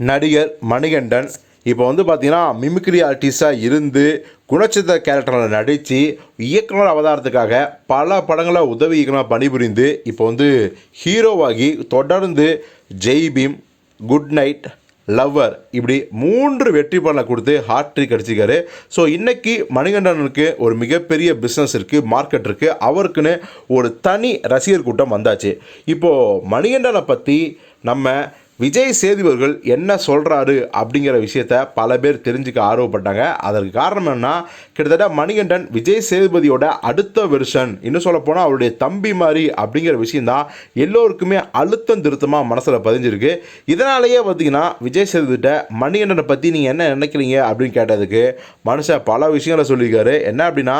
நடிகர் மணிகண்டன் இப்போ வந்து பார்த்தீங்கன்னா மிமிக்ரி ஆர்டிஸ்டாக இருந்து குணச்சித்திர கேரக்டரில் நடித்து இயக்குனர் அவதாரத்துக்காக பல படங்களை உதவி இயக்குனர் பணிபுரிந்து இப்போ வந்து ஹீரோவாகி தொடர்ந்து Jai Bhim good night lover இப்படி மூன்று வெற்றி படங்களை கொடுத்து ஹாட்ரிக் அடிச்சிருக்காரு. ஸோ இன்றைக்கி மணிகண்டனுக்கு ஒரு மிகப்பெரிய பிஸ்னஸ் இருக்குது மார்க்கெட் இருக்குது அவருக்குன்னு ஒரு தனி ரசிகர் கூட்டம் வந்தாச்சு. இப்போது மணிகண்டனை பற்றி நம்ம விஜய் சேதுபர்கள் என்ன சொல்கிறாரு அப்படிங்கிற விஷயத்த பல பேர் தெரிஞ்சுக்க ஆர்வப்பட்டாங்க. அதற்கு காரணம் என்ன கிட்டத்தட்ட மணிகண்டன் விஜய் சேதுபதியோட அடுத்த வெர்ஷன் இன்னும் சொல்லப்போனால் அவருடைய தம்பி மாதிரி அப்படிங்கிற விஷயந்தான் எல்லோருக்குமே அழுத்தம் திருத்தமாக மனசில் பதிஞ்சிருக்கு. இதனாலேயே பார்த்தீங்கன்னா விஜய் சேதுபதிட்ட மணிகண்டனை பற்றி நீங்கள் என்ன நினைக்கிறீங்க அப்படின்னு கேட்டதுக்கு மனுஷன் பல விஷயங்களை சொல்லியிருக்காரு. என்ன அப்படின்னா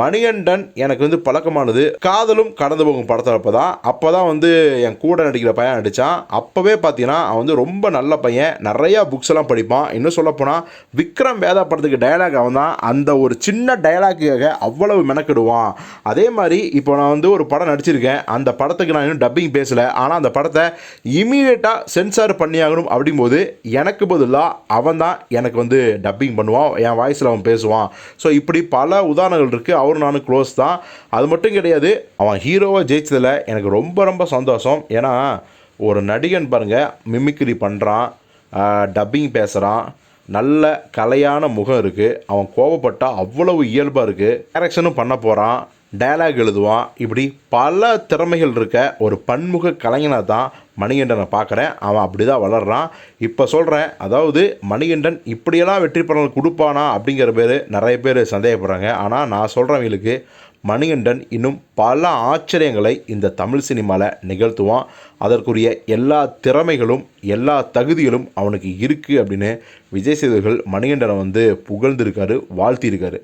மணிகண்டன் எனக்கு வந்து பழக்கமானது. காதலும் கடந்து போகும் படத்தப்போ தான் அப்போ தான் வந்து என் கூட நடிக்கிற பையன் நடித்தான் அப்போவே பார்த்தீங்கன்னா அவன் வந்து ரொம்ப நல்ல பையன். நிறையா புக்ஸ் எல்லாம் படிப்பான். இன்னும் சொல்லப்போனால் விக்ரம் வேதா படத்துக்கு டயலாக் அவன் தான் அந்த ஒரு சின்ன டயலாக்குக்காக அவ்வளவு மெனக்கிடுவான். அதே மாதிரி இப்போ நான் வந்து ஒரு படம் நடிச்சிருக்கேன். அந்த படத்துக்கு நான் இன்னும் டப்பிங் பேசலை. ஆனால் அந்த படத்தை இமீடியட்டாக சென்சார் பண்ணியாகணும் அப்படிங்கும்போது எனக்கு பதிலாக அவன் தான் எனக்கு வந்து டப்பிங் பண்ணுவான். என் வாய்ஸில் அவன் பேசுவான். ஸோ இப்படி பல உதாரணங்கள் இருக்குது அவரும் நானும் க்ளோஸ் தான். அது மட்டும் கிடையாது அவன் ஹீரோவாக ஜெயிச்சதில் எனக்கு ரொம்ப ரொம்ப சந்தோஷம். ஏன்னா ஒரு நடிகன் பாருங்கள் மிமிக்ரி பண்ணுறான் டப்பிங் பேசுகிறான் நல்ல கலையான முகம் இருக்குது அவன் கோவப்பட்டால் அவ்வளவு இயல்பாக இருக்குது டைரக்ஷனும் பண்ண போகிறான் டயலாக் எழுதுவான் இப்படி பல திறமைகள் இருக்க ஒரு பன்முக கலைஞனை தான் மணிகண்டனை பார்க்குறேன். அவன் அப்படி தான் வளர்றான். இப்போ சொல்கிறேன் அதாவது மணிகண்டன் இப்படியெல்லாம் வெற்றி பலன் கொடுப்பானா அப்படிங்கிற பேர் நிறைய பேர் சந்தேகப்படுறாங்க. ஆனால் நான் சொல்கிறவங்களுக்கு மணிகண்டன் இன்னும் பல ஆச்சரியங்களை இந்த தமிழ் சினிமாவில் நிகழ்த்துவான். அதற்குரிய எல்லா திறமைகளும் எல்லா தகுதிகளும் அவனுக்கு இருக்குது அப்படின்னு விஜய் சேதுகள் மணிகண்டனை வந்து புகழ்ந்திருக்காரு வாழ்த்தியிருக்காரு.